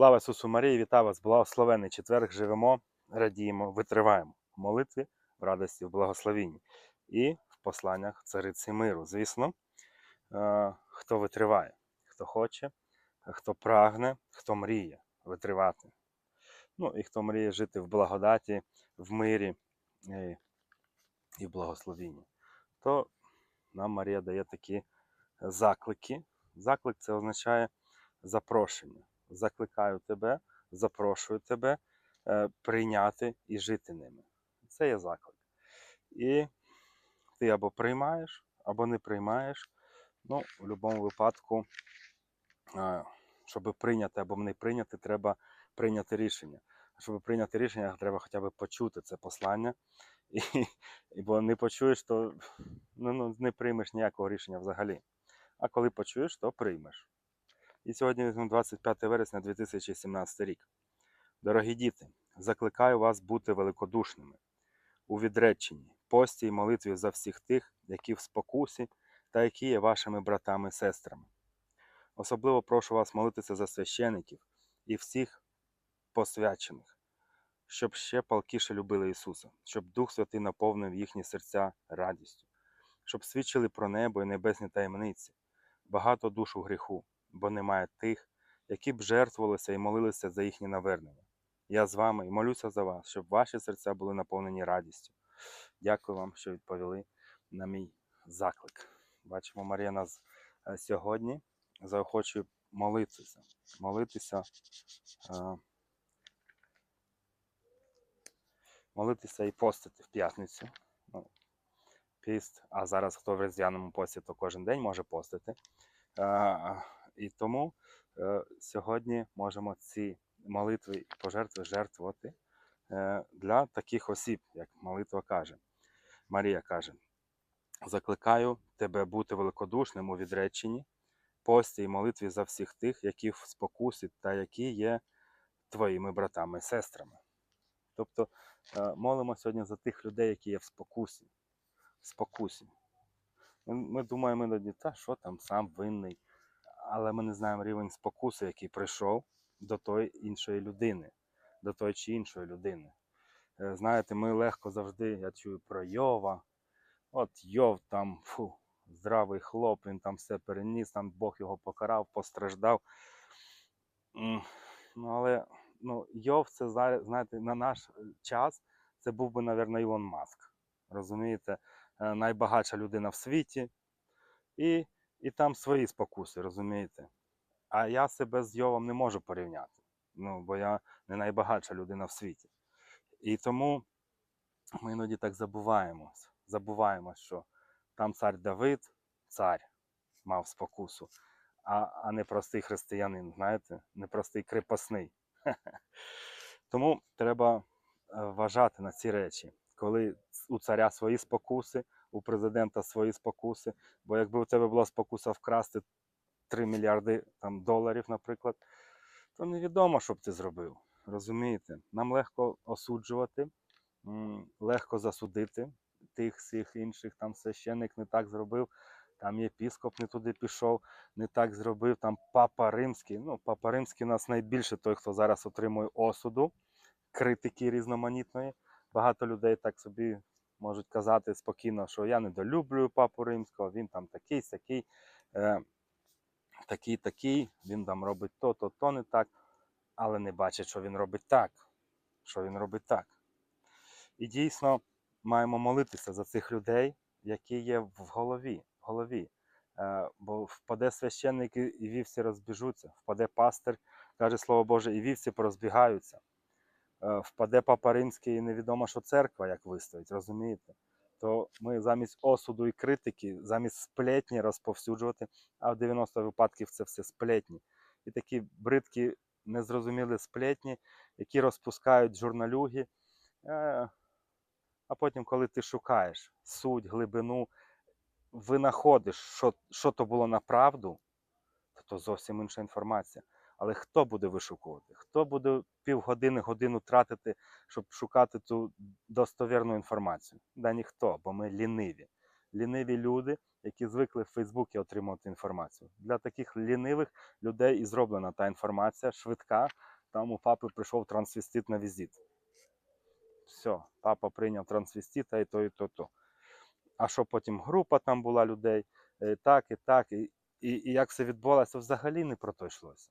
Слава Ісусу Марії, вітаю вас! Благословений четверг. Живемо, радіємо, витриваємо в молитві, в радості, в благословінні і в посланнях цариці миру. Звісно, е, хто витриває, хто хоче, хто прагне, хто мріє витривати. Ну і хто мріє жити в благодаті, в мирі і, і в благословінні. То нам Марія дає такі заклики. Заклик це означає запрошення. Закликаю тебе, запрошую тебе е, прийняти і жити ними. Це є заклик. І ти або приймаєш, або не приймаєш. Ну, в будь-якому випадку, е, щоб прийняти або не прийняти, треба прийняти рішення. Щоб прийняти рішення, треба хоча б почути це послання. І, і бо не почуєш, то ну, ну, не приймеш ніякого рішення взагалі. А коли почуєш, то приймеш. І сьогодні візьмемо 25 вересня 2017 рік. Дорогі діти, закликаю вас бути великодушними у відреченні, пості й молитві за всіх тих, які в спокусі та які є вашими братами і сестрами. Особливо прошу вас молитися за священиків і всіх посвячених, щоб ще палкіше любили Ісуса, щоб Дух Святий наповнив їхні серця радістю, щоб свідчили про небо і небесні таємниці, багато душ у гріху, бо немає тих, які б жертвувалися і молилися за їхнє навернення. Я з вами і молюся за вас, щоб ваші серця були наповнені радістю. Дякую вам, що відповіли на мій заклик. Бачимо, Марія нас е, сьогодні заохочує молитися. Молитися, е, молитися і постити в п'ятницю. Ну, піст, а зараз хто в різдвяному пості, то кожен день може постити. І тому е, сьогодні можемо ці молитви і пожертви жертвувати е, для таких осіб, як молитва каже. Марія каже: закликаю тебе бути великодушним у відреченні, пості і молитві за всіх тих, які в спокусі та які є твоїми братами і сестрами. Тобто е, молимо сьогодні за тих людей, які є в спокусі. В спокусі. Ми думаємо іноді, та що там сам винний але ми не знаємо рівень спокуси, який прийшов до тої іншої людини, до тої чи іншої людини. Е, Знаєте, ми легко завжди, я чую про Йова. От Йов там, фу, здравий хлоп, він там все переніс, там Бог його покарав, постраждав. Ну, але ну, Йов, це знаєте, на наш час це був би, мабуть, Ілон Маск. Розумієте, Е, найбагатша людина в світі. І і там свої спокуси, розумієте? А я себе з Йовом не можу порівняти, ну, бо я не найбагатша людина в світі. І тому ми іноді так забуваємо, забуваємо, що там цар Давид, цар мав спокусу, а, а не простий християнин, знаєте, не простий крепосний. Тому треба е, вважати на ці речі, коли у царя свої спокуси у президента свої спокуси. Бо якби у тебе була спокуса вкрасти 3 мільярди там, доларів, наприклад, то невідомо, що б ти зробив. Розумієте? Нам легко осуджувати, легко засудити тих всіх інших, там священник не так зробив, там єпіскоп не туди пішов, не так зробив, там папа римський. Ну, папа римський у нас найбільше той, хто зараз отримує осуду, критики різноманітної. Багато людей так собі можуть казати спокійно, що я недолюблюю папу римського, він там такий, сякий, е, такий, такий, він там робить то, то, то не так, але не бачить, що він робить так. Що він робить так. І дійсно маємо молитися за цих людей, які є в голові. В голові. Е, бо впаде священник і вівці розбіжуться, впаде пастир, каже Слово Боже, і вівці порозбігаються. Е, впаде Папа Римський і невідомо, що церква як вистоїть, розумієте? То ми замість осуду і критики, замість сплетні розповсюджувати, а в 90 випадків це все сплетні. І такі бридкі, незрозумілі сплетні, які розпускають журналюги. Е, а потім, коли ти шукаєш суть, глибину, винаходиш, що що то було на правду, то, то зовсім інша інформація. Але хто буде вишукувати? Хто буде півгодини, годину тратити, щоб шукати ту достовірну інформацію? Да ніхто, бо ми ліниві. Ліниві люди, які звикли в Фейсбуці отримувати інформацію. Для таких лінивих людей і зроблена та інформація швидка, там у папи прийшов трансвестит на візит. Все, папа прийняв трансвестита і то, і то, то. А що потім група там була людей, е, так і так, і, і, і як все відбувалося, взагалі не про то йшлося.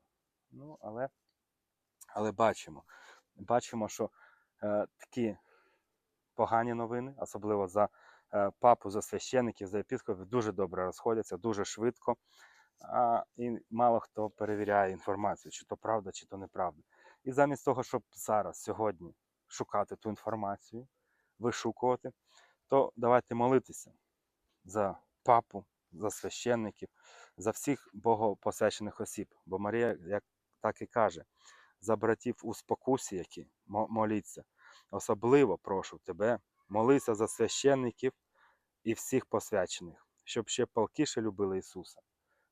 Ну, але, але бачимо, бачимо, що е, такі погані новини, особливо за е, папу, за священиків, за епіскопів, дуже добре розходяться, дуже швидко. А, і мало хто перевіряє інформацію, чи то правда, чи то неправда. І замість того, щоб зараз, сьогодні шукати ту інформацію, вишукувати, то давайте молитися за папу, за священників, за всіх богопосвячених осіб. Бо Марія, як так і каже, за братів у спокусі, які моліться. Особливо прошу тебе, молися за священників і всіх посвячених, щоб ще палкіше любили Ісуса.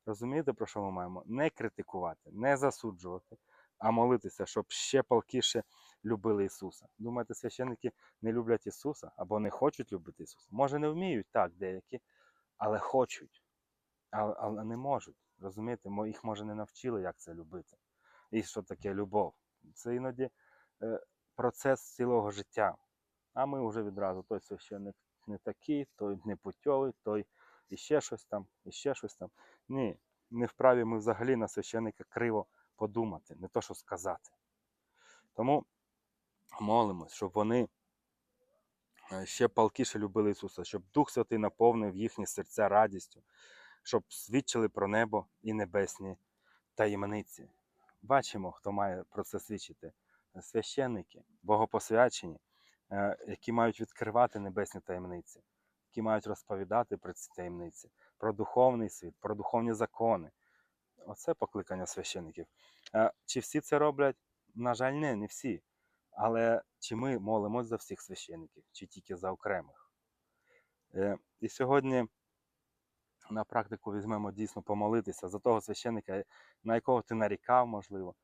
Розумієте, про що ми маємо? Не критикувати, не засуджувати, а молитися, щоб ще палкіше любили Ісуса. Думаєте, священники не люблять Ісуса або не хочуть любити Ісуса? Може, не вміють так, деякі, але хочуть, але, але не можуть. Розумієте, їх може не навчили, як це любити. І що таке любов. Це іноді е, процес цілого життя. А ми вже відразу той священник не такий, той не путьовий, той іще щось там, іще щось там. Ні, не вправі ми взагалі на священника криво подумати, не то що сказати. Тому молимось, щоб вони е, ще палкіше любили Ісуса, щоб Дух Святий наповнив їхні серця радістю, щоб свідчили про небо і небесні таємниці. Бачимо, хто має про це свідчити. Священники, богопосвячені, е, які мають відкривати небесні таємниці, які мають розповідати про ці таємниці, про духовний світ, про духовні закони. Оце покликання священиків. Е, Чи всі це роблять? На жаль, не, не всі. Але чи ми молимось за всіх священиків, чи тільки за окремих? Е, І сьогодні на практику візьмемо дійсно помолитися за того священика, на якого ти нарікав, можливо,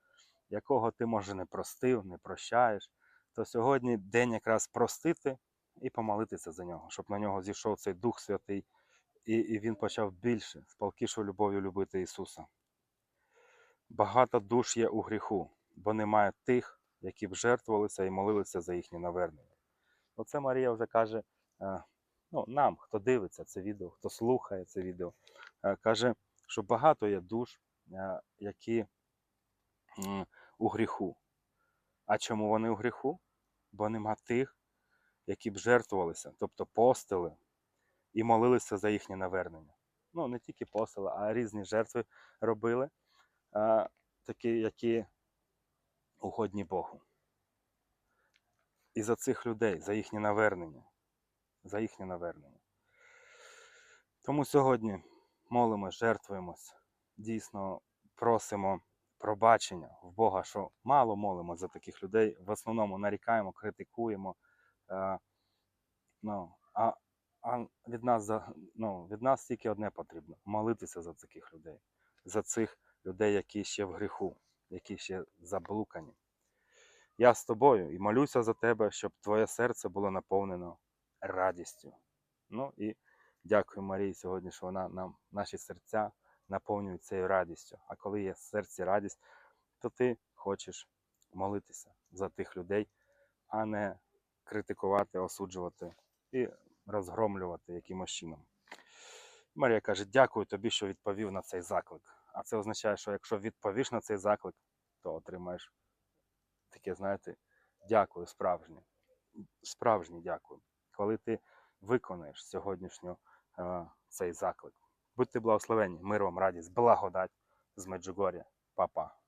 якого ти, може, не простив, не прощаєш. То сьогодні день якраз простити і помолитися за нього, щоб на нього зійшов цей Дух Святий, і, і він почав більше, з палкішою любов'ю любити Ісуса. Багато душ є у гріху, бо немає тих, які б жертвувалися і молилися за їхнє навернення. Оце Марія вже каже е, ну, нам, хто дивиться це відео, хто слухає це відео, е, каже, що багато є душ, е, які у гріху. А чому вони у гріху? Бо нема тих, які б жертвувалися, тобто постили і молилися за їхнє навернення. Ну, не тільки постили, а різні жертви робили, такі, які угодні Богу. І за цих людей, за їхнє навернення. За їхнє навернення. Тому сьогодні молимось, жертвуємось, дійсно просимо пробачення в Бога, що мало молимо за таких людей. В основному нарікаємо, критикуємо. Е, ну, а, а від нас ну, від нас тільки одне потрібно молитися за таких людей, за цих людей, які ще в гріху, які ще заблукані. Я з тобою і молюся за тебе, щоб твоє серце було наповнено радістю. Ну і дякую Марії сьогодні, що вона нам наші серця наповнює цією радістю. А коли є в серці радість, то ти хочеш молитися за тих людей, а не критикувати, осуджувати і розгромлювати якимось чином. Марія каже: дякую тобі, що відповів на цей заклик. А це означає, що якщо відповіш на цей заклик, то отримаєш таке, знаєте, дякую справжнє. Справжнє дякую. Коли ти виконаєш сьогоднішню е, цей заклик. Будьте благословені, мир вам, радість, благодать з Меджугор'я. Па-па.